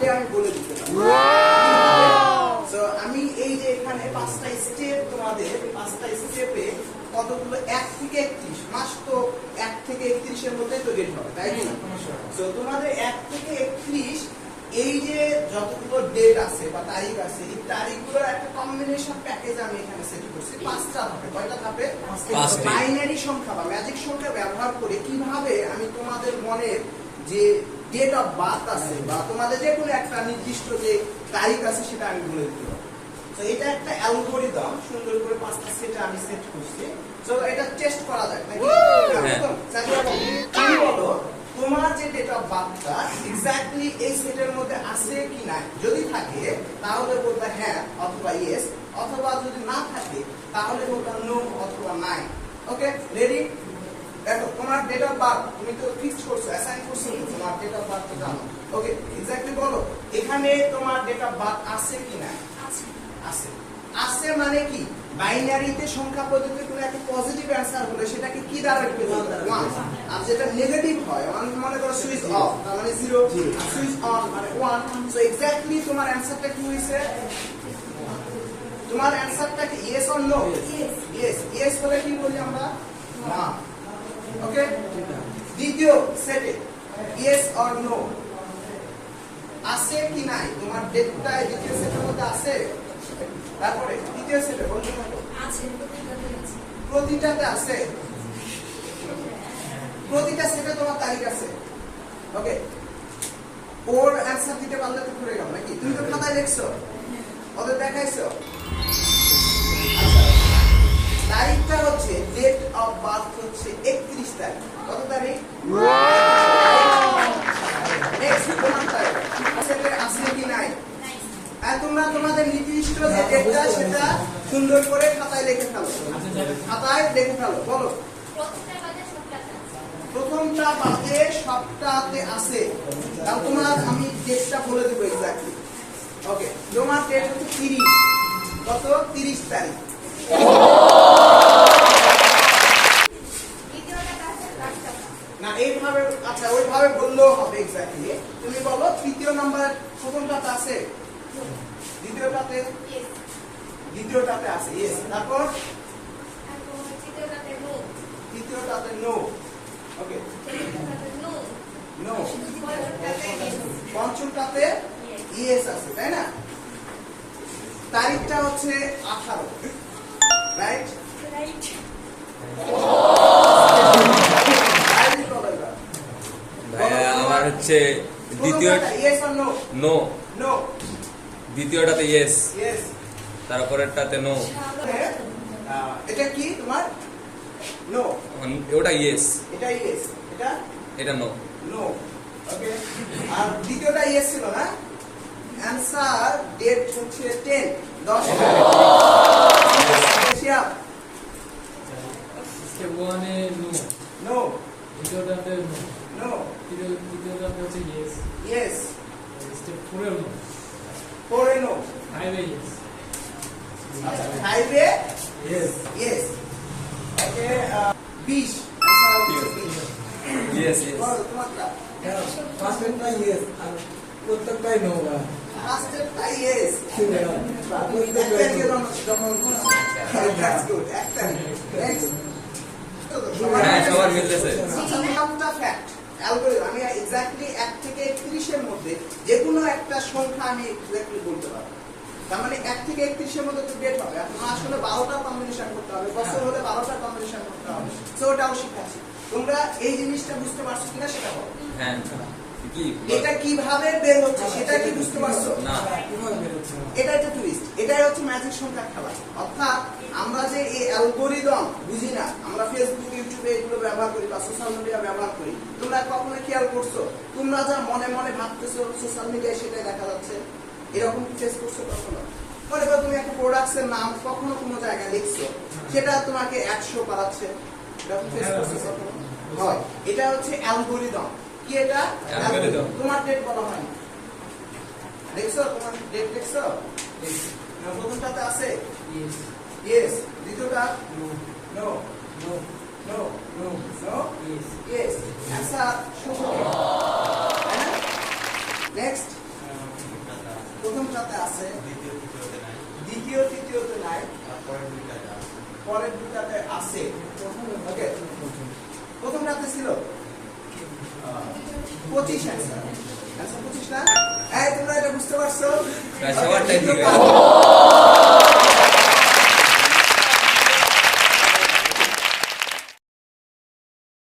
Birthday আমি বলে দিতে পারি। আমি এই যে এখানে পাঁচটা স্টেপ তোমাদের পাঁচটা স্টেপে কতগুলো এক থেকে একত্রিশ? মাস তো এক থেকে একত্রিশের মধ্যে তো ডেট হবে তাই কি তো তোমাদের এক থেকে একত্রিশ এই যে যতগুলো ডেট আছে বা তারিখ আছে এই তারিখগুলোর একটা কম্বিনেশন প্যাকেজ আমি এখানে সেট করছি। পাঁচটা ধাপে কয়টা ধাপে? বাইনারি সংখ্যা বা ম্যাজিক সংখ্যা ব্যবহার করে কীভাবে আমি তোমাদের মনের যে ডেট অফ বার্থ আছে বা তোমাদের যে কোনো একটা নির্দিষ্ট যে তারিখ আছে সেটা আমি বলে দিতে পারব। তো এটা একটা অ্যালগোরিদম সুন্দর করে পাঁচটা সেট আমি সেট করছি। তো এটা টেস্ট করা যাক নাকি? হ্যাঁ। তুমি বলো তোমার যে ডেট অফ বার্থটা এক্স্যাক্টলি এই সেটের মধ্যে আছে কি না যদি থাকে তাহলে বলবে হ্যাঁ অথবা ইয়েস অথবা যদি না থাকে তাহলে বলবে নো অথবা নাই। ওকে রেডি দেখো তোমার ডেট অফ বার্থ তুমি তো ফিক্স করছ অ্যাসাইন করছ তো তোমার ডেট অফ বার্থ জানো ওকে এক্স্যাক্টলি বলো। এখানে তোমার ডেট বার্থ আছে কি না আছে। আছে মানে কি? বাইনারিতে সংখ্যা পদ্ধতিতে কোনো একটা পজিটিভ অ্যান্সার হলে সেটাকে কি দ্বারা রিপ্রেজেন্ট ওয়ান আর যেটা নেগেটিভ হয় ওয়ান মনে করো সুইচ অফ তার মানে জিরো সুইচ অন মানে ওয়ান সো এক্স্যাক্টলি তোমার অ্যান্সারটা কি হয়েছে? তোমার অ্যান্সারটা কি yes or no yes yes হলে কি বলি আমরা? না। ওকে দ্বিতীয় সেটে ইয়েস অর নো আছে কি নাই? তোমার ডেটটা দ্বিতীয় সেটের মধ্যে আছে? তারপরে দ্বিতীয় সেটে বলতে প্রতিটাতে আছে? প্রতিটা সেটে তোমার তারিখ আছে। ওকে ওর অ্যান্সার দিতে পারলে তো ঘুরে গেল নাকি? তুমি তো খাতায় লিখছো। ওদের দেখাইছো। প্রথমটা আমি ডেটটা বলে দেবো ওকে তোমার ডেট হচ্ছে তিরিশ। কত? তিরিশ তারিখ। না, এইভাবে আচ্ছা ওইভাবে বললেও হবে এক্স্যাক্টলি তুমি বলো, তৃতীয় নাম্বার প্রথমটাতে আছে? দ্বিতীয়টাতে? দ্বিতীয়টাতে আছে ইয়েস তারপর? তৃতীয়টাতে নো ওকে নো পঞ্চমটাতে ইয়েস আছে তাই না? তারিখটা হচ্ছে আঠারো রাইট ভাইয়া আমার হচ্ছে দ্বিতীয় ইয়েস আর নো নো নো দ্বিতীয়টাতে ইয়েস ইয়েস তারপরেরটাতে নো এটা কি তোমার? নো ওটা ইয়েস এটা ইয়েস এটা? এটা নো নো ওকে আর দ্বিতীয়টা ইয়েস ছিল না? অ্যানসার ডেট হচ্ছে 10 10 এশিয়া স্টেপ ওয়ানে নো নো দ্বিতীয়টাতে নো নো তৃতীয় তৃতীয়টাতে হচ্ছে ইয়েস ইয়েস স্টেপ ফোরেও নো নো ফাইভে ইয়েস ইয়েস ওকে 20 অ্যানসার হচ্ছে 20 ইয়েস ইয়েস বলো তোমারটা ফার্স্টেরটা ইয়েস আর প্রত্যেকটাই নো ফার্স্টেরটা ইয়েস আমি এক্স্যাক্টলি এক থেকে একত্রিশের মধ্যে যে কোনো একটা সংখ্যা আমি এক্স্যাক্টলি বলতে পারব। তার মানে এক থেকে একত্রিশের মধ্যে তো ডেট হবে এখন আসলে বারোটা কম্বিনেশন করতে হবে বছর হলে বারোটা কম্বিনেশন করতে হবে। তো ওটাও শিখাচ্ছি তোমরা এই জিনিসটা বুঝতে পারছ কিনা সেটা বলো। হ্যাঁ এটা কীভাবে বের হচ্ছে সেটা কি বুঝতে পারছ? না? এটা একটা টুইস্ট এটাই হচ্ছে ম্যাজিক সংখ্যা খেলা। অর্থাৎ আমরা যে এই অ্যালগোরিদম বুঝি না আমরা ফেসবুক ব্যবহার করি বা সোশ্যাল মিডিয়া ব্যবহার করি। তোমরা কখনো খেয়াল করছ? তোমরা যা মনে মনে ভাবতেছো সোশ্যাল মিডিয়ায় সেটাই দেখা যাচ্ছে। এরকম কি ফেস করছ কখনো? মনে করো তুমি একটা প্রোডাক্টসের নাম কখনো কোনো জায়গায় লিখছো সেটা তোমাকে একশো করাচ্ছে। এরকম face করছ কখনো? হয়। এটা হচ্ছে অ্যালগোরিদম কি এটা? তোমার ডেট বলা হয় না দেখছ? তোমার ডেট দেখছ? প্রথমটাতে আছে? ইয়েস ইয়েস দ্বিতীয়টা? No no no No. No. No? Yes. Yes. Answer. আছে দ্বিতীয় নাই পরের দুটাতে আছে ছিল পঁচিশ অ্যান্সার অ্যান্সার পঁচিশটা হ্যাঁ তোমরা এটা বুঝতে পারছ